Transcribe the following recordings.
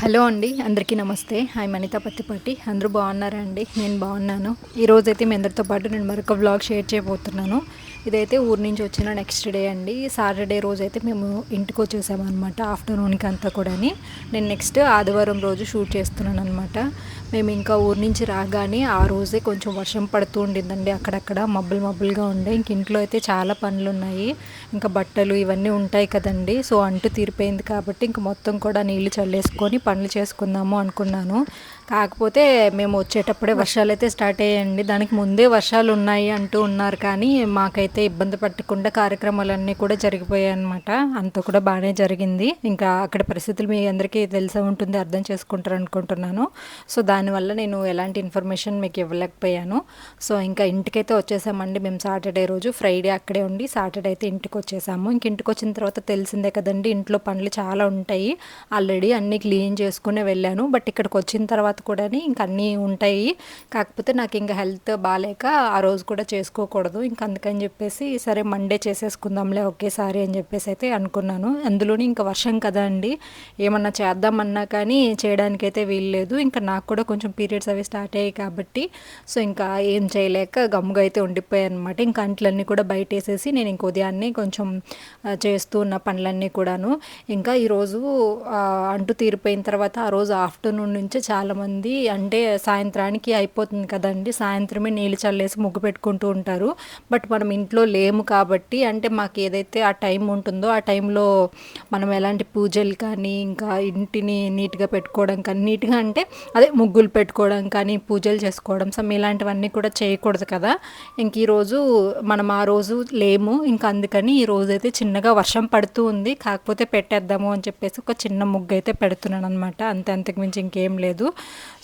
Hello అండి అందరికీ నమస్తే. హాయ్ మనిత పత్తిపట్టి అందరూ బాగున్నారా అండి? నేను బాగున్నాను. ఈరోజైతే మీ అందరితో పాటు నేను మరొక వ్లాగ్ షేర్ చేయబోతున్నాను. ఇదైతే ఊరి నుంచి వచ్చిన నెక్స్ట్ డే అండి. సాటర్డే రోజు అయితే మేము ఇంటికి వచ్చేసాము అనమాట ఆఫ్టర్నూన్కి అంతా కూడాని. నేను నెక్స్ట్ ఆదివారం రోజు షూట్ చేస్తున్నాను అనమాట మేము ఇంకా ఊరి నుంచి రాగానే ఆ రోజే కొంచెం వర్షం పడుతూ ఉండిందండి అక్కడక్కడ మబ్బులు మబ్బులుగా ఉండే. ఇంక ఇంట్లో అయితే చాలా పనులు ఉన్నాయి. ఇంకా బట్టలు ఇవన్నీ ఉంటాయి కదండి సో అంటు తీరిపోయింది కాబట్టి ఇంక మొత్తం కూడా నీళ్ళు చల్లేసుకొని పనులు చేసుకుందాము అనుకున్నాను. కాకపోతే మేము వచ్చేటప్పుడే వర్షాలు అయితే స్టార్ట్ అయ్యాయండి. దానికి ముందే వర్షాలు ఉన్నాయి అంటూ ఉన్నారు కానీ మాకైతే ఇబ్బంది పట్టకుండా కార్యక్రమాలన్నీ కూడా జరిగిపోయాయి అనమాట అంతా కూడా బాగానే జరిగింది. ఇంకా అక్కడ పరిస్థితులు మీ అందరికీ తెలిసే ఉంటుంది అర్థం చేసుకుంటారు అనుకుంటున్నాను. సో దానివల్ల నేను ఎలాంటి ఇన్ఫర్మేషన్ మీకు ఇవ్వలేకపోయాను. సో ఇంకా ఇంటికైతే వచ్చేసామండి మేము సాటర్డే రోజు. ఫ్రైడే అక్కడే ఉండి సాటర్డే అయితే ఇంటికి వచ్చేసాము. ఇంక ఇంటికి వచ్చిన తర్వాత తెలిసిందే కదండి ఇంట్లో పనులు చాలా ఉంటాయి. ఆల్రెడీ అన్నీ క్లీన్ చేసుకునే వెళ్ళాను. బట్ ఇక్కడికి వచ్చిన తర్వాత కూడా ఇంక అన్నీ ఉంటాయి. కాకపోతే నాకు ఇంకా హెల్త్ బాగాలేక ఆ రోజు కూడా చేసుకోకూడదు. ఇంక అందుకని చెప్పేసి సరే మండే చేసేసుకుందాంలే ఒకేసారి అని చెప్పేసి అయితే అనుకున్నాను. అందులోనే ఇంకా వర్షం కదా అండి. ఏమన్నా చేద్దామన్నా కానీ చేయడానికైతే వీల్లేదు. ఇంకా నాకు కూడా కొంచెం పీరియడ్స్ అవి స్టార్ట్ అయ్యాయి కాబట్టి సో ఇంకా ఏం చేయలేక గమ్ముగా అయితే ఉండిపోయాయి అనమాట ఇంకా అంట్లన్నీ కూడా బయట వేసేసి నేను ఇంక ఉదయాన్నే కొంచెం చేస్తూ ఉన్న పనులన్నీ కూడాను. ఇంకా ఈరోజు అంటు తీరిపోయిన తర్వాత ఆ రోజు ఆఫ్టర్నూన్ నుంచే చాలామంది అంటే సాయంత్రానికి అయిపోతుంది కదండి. సాయంత్రమే నీళ్ళు చల్లేసి ముగ్గు పెట్టుకుంటూ ఉంటారు. బట్ మనం ఇంట్లో లేము కాబట్టి అంటే మాకు ఏదైతే ఆ టైం ఉంటుందో ఆ టైంలో మనం ఎలాంటి పూజలు కానీ ఇంకా ఇంటిని నీట్గా పెట్టుకోవడం కానీ నీట్గా అంటే అదే ముగ్గులు పెట్టుకోవడం కానీ పూజలు చేసుకోవడం సమ్ ఇలాంటివన్నీ కూడా చేయకూడదు కదా. ఇంక ఈరోజు మనం ఆ రోజు లేము. ఇంకా అందుకని ఈ రోజు అయితే చిన్నగా వర్షం పడుతూ ఉంది. కాకపోతే పెట్టేద్దాము అని చెప్పేసి ఒక చిన్న ముగ్గు అయితే పెడుతున్నాను అనమాట అంతే అంతకు మించి ఇంకేం లేదు.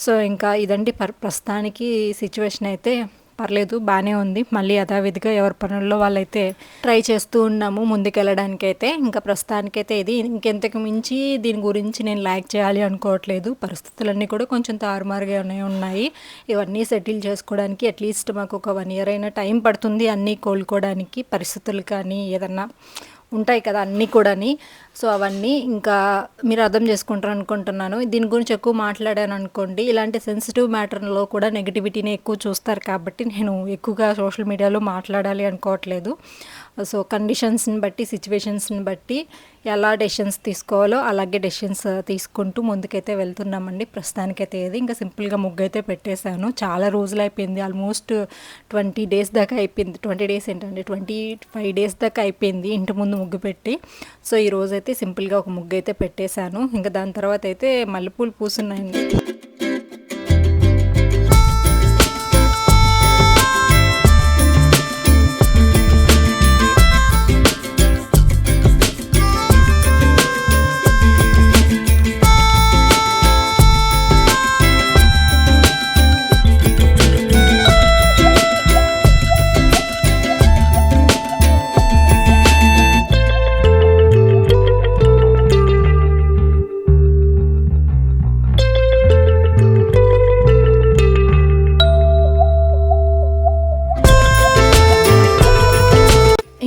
సో ఇంకా ఇదండి పర్ ప్రస్తుతానికి సిచ్యువేషన్ అయితే పర్లేదు బాగానే ఉంది. మళ్ళీ యథావిధిగా ఎవరి పనుల్లో వాళ్ళైతే ట్రై చేస్తూ ఉన్నాము ముందుకెళ్ళడానికి అయితే ఇంకా ప్రస్తుతానికైతే ఇది. ఇంకెంతకు మించి దీని గురించి నేను లైక్ చేయాలి అనుకోవట్లేదు. పరిస్థితులన్నీ కూడా కొంచెం తారుమారుగానే ఉన్నాయి. ఇవన్నీ సెటిల్ చేసుకోవడానికి అట్లీస్ట్ మాకు ఒక వన్ ఇయర్ అయినా టైం పడుతుంది అన్నీ కోలుకోవడానికి పరిస్థితులు కానీ ఏదన్నా ఉంటాయి కదా అన్నీ కూడాని. సో అవన్నీ ఇంకా మీరు అర్థం చేసుకుంటారు అనుకుంటున్నాను. దీని గురించి ఎక్కువ మాట్లాడాను అనుకోండి. ఇలాంటి సెన్సిటివ్ మ్యాటర్లో కూడా నెగిటివిటీని ఎక్కువ చూస్తారు కాబట్టి నేను ఎక్కువగా సోషల్ మీడియాలో మాట్లాడాలి అనుకోవట్లేదు. సో కండిషన్స్ని బట్టి సిచ్యువేషన్స్ని బట్టి ఎలా డెసిషన్స్ తీసుకోవాలో అలాగే డెసిషన్స్ తీసుకుంటూ ముందుకైతే వెళ్తున్నామండి. ప్రస్తుతానికైతే ఏది ఇంకా సింపుల్గా ముగ్గు అయితే పెట్టేశాను. చాలా రోజులు అయిపోయింది. ఆల్మోస్ట్ ట్వంటీ డేస్ దాకా అయిపోయింది. ట్వంటీ డేస్ ఏంటంటే ట్వంటీ ఫైవ్ డేస్ దాకా అయిపోయింది ఇంటి ముందు ముగ్గు పెట్టి. సో ఈ రోజైతే సింపుల్గా ఒక ముగ్గు అయితే పెట్టేశాను. ఇంకా దాని తర్వాత అయితే మల్లెపూలు పూసున్నాయండి.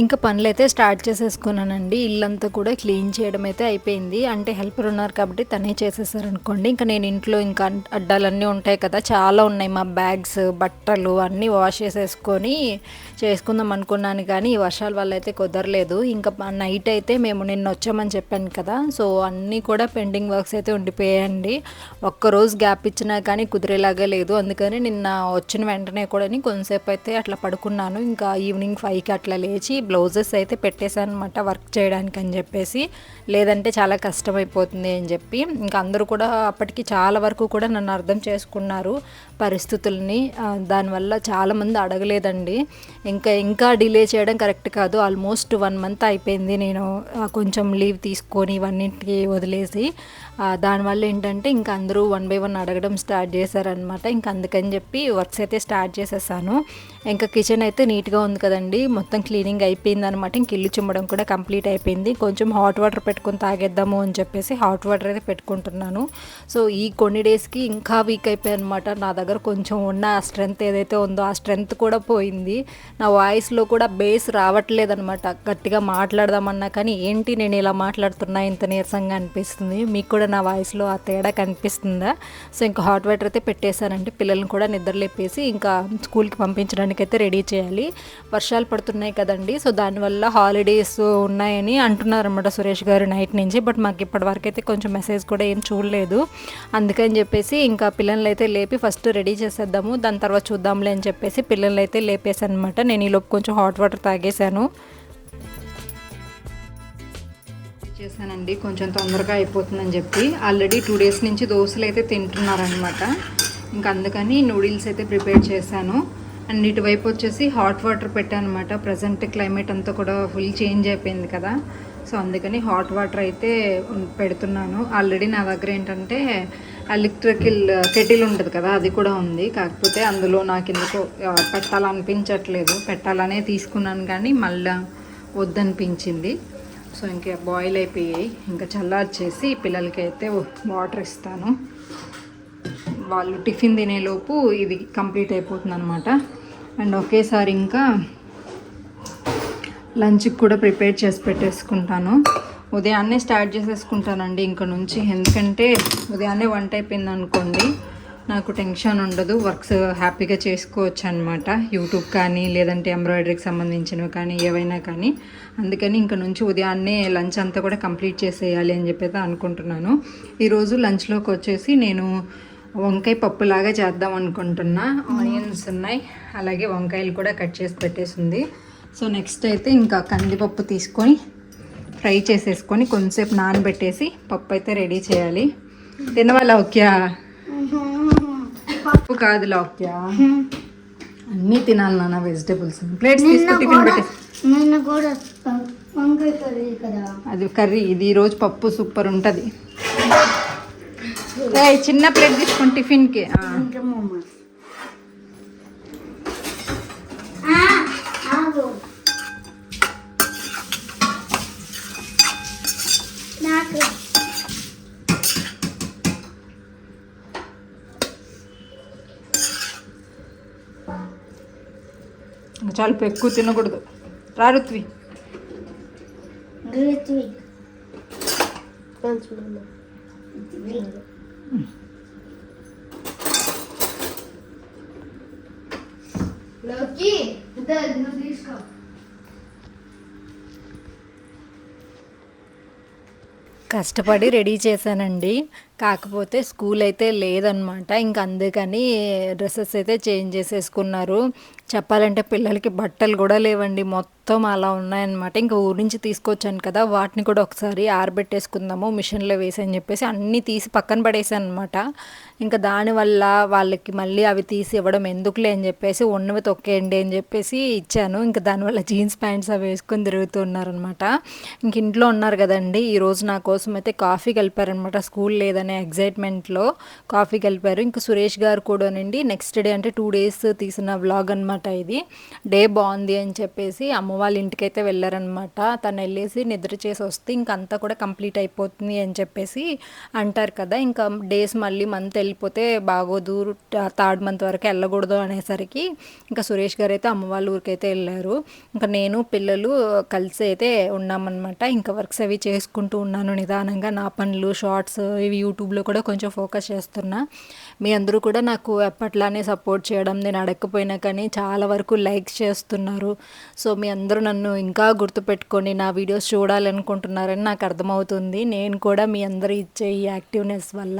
ఇంకా పనులు అయితే స్టార్ట్ చేసేసుకున్నానండి. ఇల్లంతా కూడా క్లీన్ చేయడం అయితే అయిపోయింది. అంటే హెల్పర్ ఉన్నారు కాబట్టి తనే చేసేసారు అనుకోండి ఇంకా నేను ఇంట్లో ఇంకా అడ్డాలన్నీ ఉంటాయి కదా చాలా ఉన్నాయి మా బ్యాగ్స్ బట్టలు అన్నీ వాష్ చేసేసుకొని చేసుకుందాం అనుకున్నాను కానీ ఈ వర్షాల వల్ల అయితే కుదరలేదు. ఇంకా నైట్ అయితే మేము నిన్న వచ్చామని చెప్పాను కదా సో అన్నీ కూడా పెండింగ్ వర్క్స్ అయితే ఉండిపోయాయండి. ఒక్కరోజు గ్యాప్ ఇచ్చినా కానీ కుదిరేలాగా లేదు. అందుకని నిన్న వచ్చిన వెంటనే కూడా కొంతసేపు అయితే అట్లా పడుకున్నాను. ఇంకా ఈవినింగ్ ఫైవ్కి అట్లా లేచి బ్లౌజెస్ అయితే పెట్టేశాను అనమాట వర్క్ చేయడానికి అని చెప్పేసి. లేదంటే చాలా కష్టమైపోతుంది అని చెప్పి. ఇంకా అందరూ కూడా అప్పటికి చాలా వరకు కూడా నన్ను అర్థం చేసుకున్నారు. పరిస్థితుల్ని దానివల్ల చాలామంది అడగలేదండి. ఇంకా ఇంకా డిలే చేయడం కరెక్ట్ కాదు. ఆల్మోస్ట్ వన్ మంత్ అయిపోయింది నేను కొంచెం లీవ్ తీసుకొని ఇవన్నింటికి వదిలేసి. దానివల్ల ఏంటంటే ఇంకా అందరూ వన్ బై వన్ అడగడం స్టార్ట్ చేశారనమాట ఇంకా అందుకని చెప్పి వర్క్స్ అయితే స్టార్ట్ చేసేసాను. ఇంకా కిచెన్ అయితే నీట్గా ఉంది కదండి. మొత్తం క్లీనింగ్ అయిపోయింది అనమాట ఇంక ఇల్లు చిమ్మడం కూడా కంప్లీట్ అయిపోయింది. కొంచెం హాట్ వాటర్ పెట్టుకొని తాగేద్దాము అని చెప్పేసి హాట్ వాటర్ అయితే పెట్టుకుంటున్నాను. సో ఈ కొన్ని డేస్కి ఇంకా వీక్ అయిపోయాయి అనమాట నా దగ్గర దగ్గర కొంచెం ఉన్న ఆ స్ట్రెంత్ ఏదైతే ఉందో ఆ స్ట్రెంత్ కూడా పోయింది. నా వాయిస్లో కూడా బేస్ రావట్లేదు అనమాట గట్టిగా మాట్లాడదామన్నా కానీ ఏంటి నేను ఇలా మాట్లాడుతున్నా ఇంత నీరసంగా అనిపిస్తుంది? మీకు కూడా నా వాయిస్లో ఆ తేడా కనిపిస్తుందా? సో ఇంకా హాట్ వాటర్ అయితే పెట్టేశానండి. పిల్లల్ని కూడా నిద్రలేపేసి ఇంకా స్కూల్కి పంపించడానికి అయితే రెడీ చేయాలి. వర్షాలు పడుతున్నాయి కదండి. సో దానివల్ల హాలిడేస్ ఉన్నాయని అంటున్నారన్నమాట సురేష్ గారు నైట్ నుంచి. బట్ మాకు ఇప్పటి వరకు అయితే కొంచెం మెసేజ్ కూడా ఏం చూడలేదు. అందుకని చెప్పేసి ఇంకా పిల్లల్ని అయితే లేపి ఫస్ట్ రెడీ చేసేద్దాము. దాని తర్వాత చూద్దాంలే అని చెప్పేసి పిల్లల్ని అయితే లేపేశాను అనమాట నేను ఈలోపు కొంచెం హాట్ వాటర్ తాగేశాను. చేశానండి. కొంచెం తొందరగా అయిపోతుందని చెప్పి. ఆల్రెడీ టూ డేస్ నుంచి దోశలు అయితే తింటున్నారనమాట ఇంకా అందుకని నూడిల్స్ అయితే ప్రిపేర్ చేశాను. అండ్ ఇటువైపు వచ్చేసి హాట్ వాటర్ పెట్టాను అనమాట ప్రజెంట్ క్లైమేట్ అంతా కూడా ఫుల్ చేంజ్ అయిపోయింది కదా. సో అందుకని హాట్ వాటర్ అయితే పెడుతున్నాను. ఆల్రెడీ నా దగ్గర ఏంటంటే ఎలక్ట్రికల్ కెటిల్ ఉంటుంది కదా అది కూడా ఉంది. కాకపోతే అందులో నాకు ఎందుకో పెట్టాలనిపించట్లేదు. పెట్టాలనే తీసుకున్నాను కానీ మళ్ళా వద్దనిపించింది. సో ఇంకా బాయిల్ అయిపోయాయి. ఇంకా చల్లార్చేసి పిల్లలకి అయితే వాటర్ ఇస్తాను. వాళ్ళు టిఫిన్ తినేలోపు ఇది కంప్లీట్ అయిపోతుంది అనమాట అండ్ ఒకేసారి ఇంకా లంచ్కి కూడా ప్రిపేర్ చేసి పెట్టేసుకుంటాను. ఉదయాన్నే స్టార్ట్ చేసేసుకుంటానండి. ఇంక నుంచి ఎందుకంటే ఉదయాన్నే వంట అయిపోయింది అనుకోండి నాకు టెన్షన్ ఉండదు. వర్క్స్ హ్యాపీగా చేసుకోవచ్చు అనమాట యూట్యూబ్ కానీ లేదంటే ఎంబ్రాయిడరీకి సంబంధించినవి కానీ ఏవైనా కానీ. అందుకని ఇంక నుంచి ఉదయాన్నే లంచ్ అంతా కూడా కంప్లీట్ చేసేయాలి అని చెప్పేది అనుకుంటున్నాను. ఈరోజు లంచ్లోకి వచ్చేసి నేను వంకాయ పప్పులాగా చేద్దాం అనుకుంటున్నా. ఆనియన్స్ ఉన్నాయి. అలాగే వంకాయలు కూడా కట్ చేసి పెట్టేసింది. సో నెక్స్ట్ అయితే ఇంకా కందిపప్పు తీసుకొని ఫ్రై చేసేసుకొని కొంచెంసేపు నానబెట్టేసి పప్పు అయితే రెడీ చేయాలి. తినవా లౌక్యా? పప్పు కాదు లౌక్యా. అన్నీ తినాలి నాన్న వెజిటేబుల్స్. ప్లేట్స్ తీసుకుని టిఫిన్ పెట్టేసి. అది కర్రీ ఇది ఈరోజు పప్పు సూపర్ ఉంటుంది. చిన్న ప్లేట్ తీసుకొని టిఫిన్కి ఆ. ఇంకా మమ్మ ఆ, ఆగు నాకు చాలా ఎక్కువ తినకూడదు. రా రుత్వి రిత్విక్లోకి నువ్వు తీసుకో. కష్టపడి రెడీ చేశానండి. కాకపోతే స్కూల్ అయితే లేదనమాట. ఇంక అందుకని డ్రెస్సెస్ అయితే చేంజ్ చేసేసుకున్నారు. చెప్పాలంటే పిల్లలకి బట్టలు కూడా లేవండి. మొత్తం అలా ఉన్నాయన్నమాట. ఇంకా ఊరి నుంచి తీసుకొచ్చాను కదా వాటిని కూడా ఒకసారి ఆరబెట్టేసుకుందాము మిషన్లో వేసి అని చెప్పేసి అన్నీ తీసి పక్కన పడేసాను అనమాట ఇంకా దానివల్ల వాళ్ళకి మళ్ళీ అవి తీసి ఇవ్వడం ఎందుకులే అని చెప్పేసి ఉన్నవి తొక్కేయండి అని చెప్పేసి ఇచ్చాను. ఇంకా దానివల్ల జీన్స్ ప్యాంట్స్ అవి వేసుకొని తిరుగుతున్నారనమాట ఇంక ఇంట్లో ఉన్నారు కదండి. ఈరోజు నా కోసం అయితే కాఫీ కలిపారనమాట స్కూల్ లేదని ఎగ్జైట్మెంట్లో కాఫీ కలిపారు. ఇంకా సురేష్ గారు కూడా నుండి నెక్స్ట్ డే అంటే టూ డేస్ తీసిన వ్లాగ్ అనమాట ఇది. డే బాగుంది అని చెప్పేసి అమ్మ వాళ్ళ ఇంటికైతే వెళ్ళారనమాట తను వెళ్ళేసి నిద్ర చేసి వస్తే ఇంకంతా కూడా కంప్లీట్ అయిపోతుంది అని చెప్పేసి అంటారు కదా. ఇంకా డేస్ మళ్ళీ మంత్ వెళ్ళిపోతే బాగోదు థర్డ్ మంత్ వరకు వెళ్ళకూడదు అనేసరికి ఇంకా సురేష్ గారు అయితే అమ్మ వాళ్ళ ఊరికైతే వెళ్ళారు. ఇంకా నేను పిల్లలు కలిసి అయితే ఉన్నామన్నమాట. ఇంకా వర్క్స్ అవి చేసుకుంటూ ఉన్నాను నిదానంగా. నా పనులు షార్ట్స్ ఇవి యూట్యూబ్లో కూడా కొంచెం ఫోకస్ చేస్తున్నా. మీ అందరూ కూడా నాకు ఎప్పట్లానే సపోర్ట్ చేయడం నేను అడగకపోయినా కానీ చాలా వరకు లైక్స్ చేస్తున్నారు. సో మీ అందరూ నన్ను ఇంకా గుర్తుపెట్టుకొని నా వీడియోస్ చూడాలనుకుంటున్నారని నాకు అర్థమవుతుంది. నేను కూడా మీ అందరూ ఇచ్చే ఈ యాక్టివ్నెస్ వల్ల.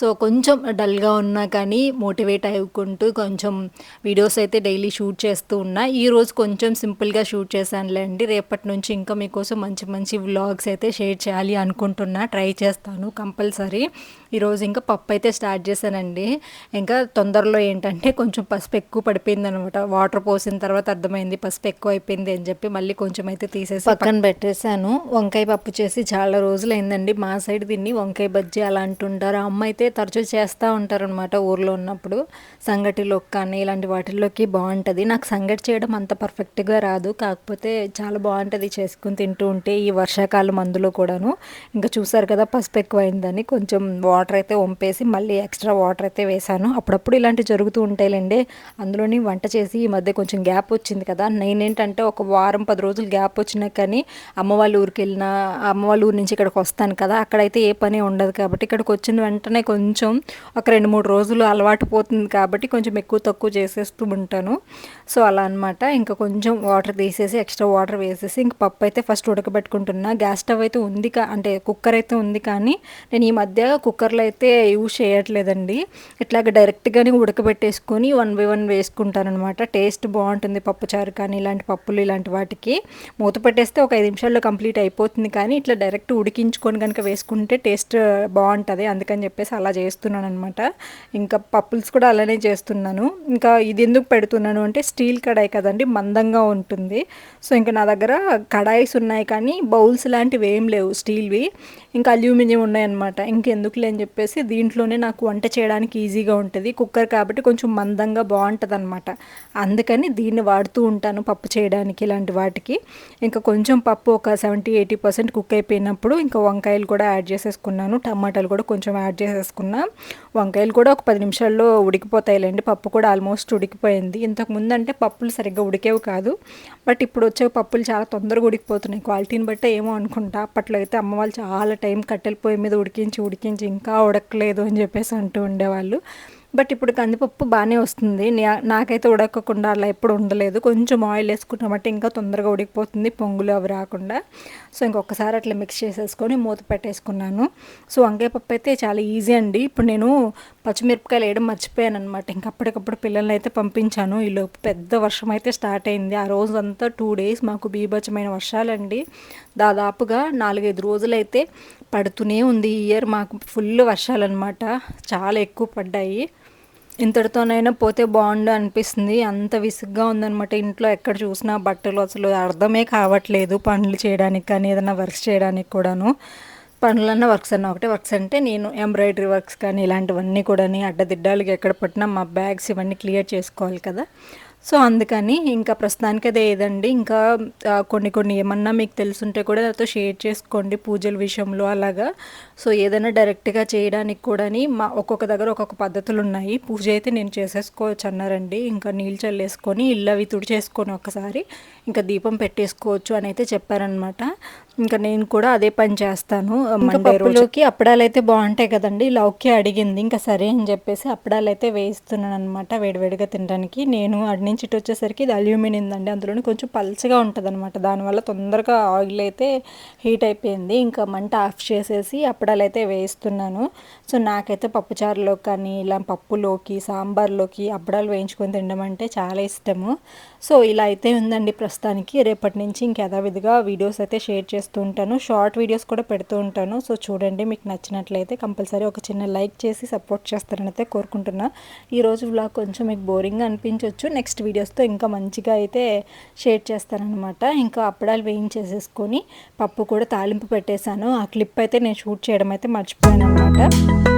సో కొంచెం డల్గా ఉన్నా కానీ మోటివేట్ అవ్వుకుంటూ కొంచెం వీడియోస్ అయితే డైలీ షూట్ చేస్తూ ఉన్నా. ఈరోజు కొంచెం సింపుల్గా షూట్ చేశానులేండి రేపటి నుంచి ఇంకా మీకోసం మంచి మంచి వ్లాగ్స్ అయితే షేర్ చేయాలి అనుకుంటున్నా. ట్రై చేస్తాను కంపల్సరీ. ఈరోజు ఇంకా పప్పు అయితే స్టార్ట్ చేశానండి. ఇంకా తొందరలో ఏంటంటే కొంచెం పసుపు ఎక్కువ పడిపోయింది అనమాట వాటర్ పోసిన తర్వాత అర్థమైంది పసుపు ఎక్కువ అయిపోయింది అని చెప్పి మళ్ళీ కొంచెం అయితే తీసేసి పక్కన పెట్టేశాను. వంకాయ పప్పు చేసి చాలా రోజులు అయిందండి మా సైడ్ దీన్ని వంకాయ బజ్జీ అలా అంటుంటారు. అమ్మ అయితే తరచూ చేస్తూ ఉంటారనమాట ఊర్లో ఉన్నప్పుడు. సంగటిలోకి కానీ ఇలాంటి వాటిల్లోకి బాగుంటుంది. నాకు సంగటి చేయడం అంత పర్ఫెక్ట్గా రాదు. కాకపోతే చాలా బాగుంటుంది చేసుకుని తింటూ ఉంటే ఈ వర్షాకాలం అందులో కూడాను. ఇంకా చూసారు కదా పసుపు ఎక్కువ అయిందని కొంచెం కొంచెం వాటర్ అయితే వంపేసి మళ్ళీ ఎక్స్ట్రా వాటర్ అయితే వేసాను అప్పుడప్పుడు ఇలాంటివి జరుగుతూ ఉంటాయిలేండి. అందులోని వంట చేసి ఈ మధ్య కొంచెం గ్యాప్ వచ్చింది కదా. నేనేంటంటే ఒక వారం పది రోజులు గ్యాప్ వచ్చినా కానీ అమ్మ వాళ్ళ ఊరికి వెళ్ళినా అమ్మ వాళ్ళ ఊరి నుంచి ఇక్కడికి వస్తాను కదా. అక్కడైతే ఏ పని ఉండదు కాబట్టి ఇక్కడికి వచ్చిన వెంటనే కొంచెం ఒక రెండు మూడు రోజులు అలవాటు పోతుంది కాబట్టి కొంచెం ఎక్కువ తక్కువ చేసేస్తూ ఉంటాను. సో అలా అనమాట ఇంకా కొంచెం వాటర్ తీసేసి ఎక్స్ట్రా వాటర్ వేసేసి ఇంక పప్పు అయితే ఫస్ట్ ఉడకబెట్టుకుంటున్నా. గ్యాస్ స్టవ్ అయితే ఉంది కా అంటే కుక్కర్ అయితే ఉంది కానీ నేను ఈ మధ్య కుక్కర్లో అయితే యూజ్ చేయట్లేదండి. ఇట్లాగ డైరెక్ట్గానే ఉడకబెట్టేసుకొని వన్ బై వన్ వేసుకుంటాను అనమాట టేస్ట్ బాగుంటుంది పప్పుచారు కానీ ఇలాంటి పప్పులు ఇలాంటి వాటికి. మూత పెట్టేస్తే ఒక ఐదు నిమిషాల్లో కంప్లీట్ అయిపోతుంది కానీ ఇట్లా డైరెక్ట్ ఉడికించుకొని కనుక వేసుకుంటే టేస్ట్ బాగుంటుంది. అందుకని చెప్పేసి అలా చేస్తున్నాను అనమాట ఇంకా పప్పుల్స్ కూడా అలానే చేస్తున్నాను. ఇంకా ఇది ఎందుకు పెడుతున్నాను అంటే స్టీల్ కడాయి కదండి మందంగా ఉంటుంది. సో ఇంకా నా దగ్గర కడాయిస్ ఉన్నాయి కానీ బౌల్స్ లాంటివి ఏం లేవు స్టీల్వి. ఇంకా అల్యూమినియం ఉన్నాయన్నమాట. ఇంకెందుకులే అని చెప్పేసి దీంట్లోనే నాకు వంట చేయడానికి ఈజీగా ఉంటుంది. కుక్కర్ కాబట్టి కొంచెం మందంగా బాగుంటుంది అనమాట అందుకని దీన్ని వాడుతూ ఉంటాను పప్పు చేయడానికి ఇలాంటి వాటికి. ఇంకా కొంచెం పప్పు ఒక సెవెంటీ ఎయిటీ పర్సెంట్ కుక్ అయిపోయినప్పుడు ఇంకా వంకాయలు కూడా యాడ్ చేసేసుకున్నాను. టమాటాలు కూడా కొంచెం యాడ్ చేసేసుకున్నా. వంకాయలు కూడా ఒక పది నిమిషాల్లో ఉడికిపోతాయిలేండి. పప్పు కూడా ఆల్మోస్ట్ ఉడికిపోయింది. ఇంతకు ముందు అంటే పప్పులు సరిగ్గా ఉడికేవి కాదు. బట్ ఇప్పుడు వచ్చే పప్పులు చాలా తొందరగా ఉడికిపోతున్నాయి. క్వాలిటీని బట్టే ఏమో అనుకుంటా. అప్పట్లో అయితే అమ్మ వాళ్ళు చాలా టైం కట్టెల పొయ్యి మీద ఉడికించి ఉడికించి ఇంకా ఉడకలేదు అని చెప్పేసి అంటూ ఉండేవాళ్ళు. బట్ ఇప్పుడు కందిపప్పు బాగానే వస్తుంది. నా- నాకైతే ఉడకకుండా అలా ఎప్పుడు ఉండలేదు. కొంచెం ఆయిల్ వేసుకున్నామంటే ఇంకా తొందరగా ఉడికిపోతుంది పొంగులు అవి రాకుండా. సో ఇంకొకసారి అట్లా మిక్స్ చేసేసుకొని మూత పెట్టేసుకున్నాను. సో వంకాయ పప్పు అయితే చాలా ఈజీ అండి. ఇప్పుడు నేను పచ్చిమిరపకాయలు వేయడం మర్చిపోయాను అనమాట ఇంకా అప్పటికప్పుడు పిల్లల్ని అయితే పంపించాను. ఈలోపు పెద్ద వర్షం అయితే స్టార్ట్ అయింది. ఆ రోజు అంతా టూ డేస్ మాకు బీభత్సమైన వర్షాలండి. దాదాపుగా నాలుగైదు రోజులైతే పడుతూనే ఉంది ఈ ఇయర్. మాకు ఫుల్ వర్షాలన్నమాట. చాలా ఎక్కువ పడ్డాయి. ఇంతటితోనైనా పోతే బాగుండు అనిపిస్తుంది. అంత విసుగ్గా ఉందనమాట ఇంట్లో ఎక్కడ చూసినా బట్టలు అసలు అర్థమే కావట్లేదు పనులు చేయడానికి కానీ ఏదైనా వర్క్స్ చేయడానికి కూడాను. పనులన్న వర్క్స్ అన్న ఒకటే. వర్క్స్ అంటే నేను ఎంబ్రాయిడరీ వర్క్స్ కానీ ఇలాంటివన్నీ కూడా అడ్డదిడ్డాలకి ఎక్కడ పట్టినా మా బ్యాగ్స్ ఇవన్నీ క్లియర్ చేసుకోవాలి కదా. సో అందుకని ఇంకా ప్రస్తుతానికి అదే ఏదండి? ఇంకా కొన్ని కొన్ని ఏమన్నా మీకు తెలుసుంటే కూడా నాతో షేర్ చేసుకోండి పూజల విషయంలో అలాగా. సో ఏదైనా డైరెక్ట్గా చేయడానికి కూడా మా ఒక్కొక్క దగ్గర ఒక్కొక్క పద్ధతులు ఉన్నాయి పూజ అయితే నేను చేసేసుకోవచ్చు అన్నారండి. ఇంకా నీళ్ళు చల్లేసుకొని ఇల్లు అవి తుడి చేసుకొని ఒకసారి ఇంకా దీపం పెట్టేసుకోవచ్చు అని అయితే చెప్పారనమాట ఇంకా నేను కూడా అదే పని చేస్తాను. మండే రోజుకి అప్పడాలు అయితే బాగుంటాయి కదండి. లౌక్య అడిగింది. ఇంకా సరే అని చెప్పేసి అప్పడాలు అయితే వేయిస్తున్నాను అనమాట వేడివేడిగా తినడానికి. నేను అడి నుంచి ఇటు వచ్చేసరికి ఇది అల్యూమినియం అండి. అందులోని కొంచెం పల్చగా ఉంటుంది అనమాట దానివల్ల తొందరగా ఆయిల్ అయితే హీట్ అయిపోయింది. ఇంకా మంట ఆఫ్ చేసేసి అప్పడాలు అయితే వేయిస్తున్నాను. సో నాకైతే పప్పుచారులో కానీ ఇలా పప్పులోకి సాంబార్లోకి అప్పడాలు వేయించుకొని తినడం అంటే చాలా ఇష్టము. సో ఇలా అయితే ఉందండి ప్రస్తుతానికి. రేపటి నుంచి ఇంక యథావిధిగా వీడియోస్ అయితే షేర్ చేస్తూ ఉంటాను. షార్ట్ వీడియోస్ కూడా పెడుతూ ఉంటాను. సో చూడండి మీకు నచ్చినట్లయితే కంపల్సరీ ఒక చిన్న లైక్ చేసి సపోర్ట్ చేస్తారని అయితే కోరుకుంటున్నా. ఈరోజు వ్లాగ్ కొంచెం మీకు బోరింగ్గా అనిపించవచ్చు నెక్స్ట్ వీడియోస్తో ఇంకా మంచిగా అయితే షేర్ చేస్తానన్నమాట ఇంకా అప్పడాలు వేయించేసేసుకొని పప్పు కూడా తాలింపు పెట్టేశాను. ఆ క్లిప్ అయితే నేను షూట్ చేయడం అయితే మర్చిపోయాను అనమాట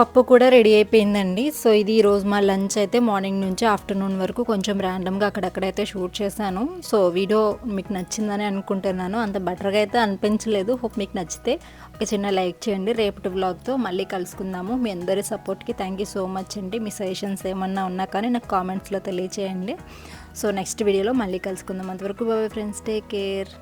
పప్పు కూడా రెడీ అయిపోయిందండి. సో ఇది ఈ రోజు మా లంచ్ అయితే మార్నింగ్ నుంచి ఆఫ్టర్నూన్ వరకు కొంచెం ర్యాండమ్గా అక్కడక్కడైతే షూట్ చేశాను. సో వీడియో మీకు నచ్చిందని అనుకుంటున్నాను. అంత బెటర్గా అయితే అనిపించలేదు. హోప్ మీకు నచ్చితే ఒక చిన్న లైక్ చేయండి. రేపటి వ్లాగ్తో మళ్ళీ కలుసుకుందాము. మీ అందరి సపోర్ట్కి థ్యాంక్ యూ సో మచ్ అండి. మీ సజెషన్స్ ఏమన్నా ఉన్నా కానీ నాకు కామెంట్స్లో తెలియచేయండి. సో నెక్స్ట్ వీడియోలో మళ్ళీ కలుసుకుందాం. అంతవరకు బాబాయ్ ఫ్రెండ్స్ టేక్ కేర్